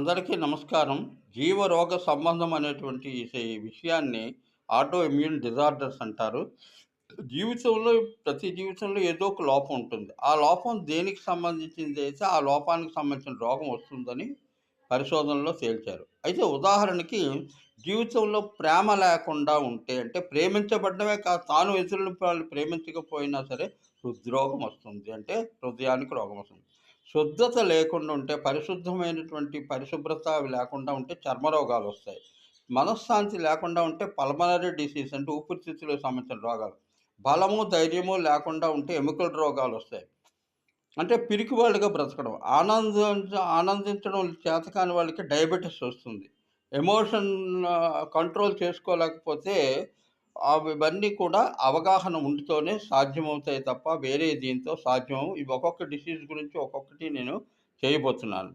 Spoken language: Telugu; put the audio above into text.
అందరికీ నమస్కారం. జీవరోగ సంబంధం అనేటువంటి ఈ విషయాన్ని ఆటో ఇమ్యూన్ డిజార్డర్స్ అంటారు. జీవితంలో ప్రతి జీవితంలో ఏదో ఒక లోపం ఉంటుంది. ఆ లోపం దేనికి సంబంధించింది అయితే ఆ లోపానికి సంబంధించిన రోగం వస్తుందని పరిశోధనలో తేల్చారు. అయితే ఉదాహరణకి జీవితంలో ప్రేమ లేకుండా ఉంటే అంటే ప్రేమించబడ్డమే కాదు తాను ఇతరులు వాళ్ళు ప్రేమించకపోయినా సరే హృద్రోగం వస్తుంది. అంటే హృదయానికి రోగం వస్తుంది. శుద్ధత లేకుండా ఉంటే పరిశుద్ధమైనటువంటి పరిశుభ్రత అవి లేకుండా ఉంటే చర్మ రోగాలొస్తాయి. మనశ్శాంతి లేకుండా ఉంటే పల్మనరీ డిసీజ్ అంటే ఊపిరితిత్తులకు సంబంధించిన రోగాలు. బలము, ధైర్యము లేకుండా ఉంటే ఎముకల రోగాలొస్తాయి. అంటే పిరికి వాళ్ళుగా బ్రతకడం. ఆనంద ఆనందించడం చేతకాని వాళ్ళకి డయాబెటిస్ వస్తుంది. ఎమోషన్ కంట్రోల్ చేసుకోలేకపోతే అవి ఇవన్నీ కూడా అవగాహన ఉండితోనే సాధ్యమవుతాయి తప్ప వేరే దీంతో సాధ్యం ఇవి ఒక్కొక్క డిసీజ్ గురించి ఒక్కొక్కటి నేను చేయబోతున్నాను.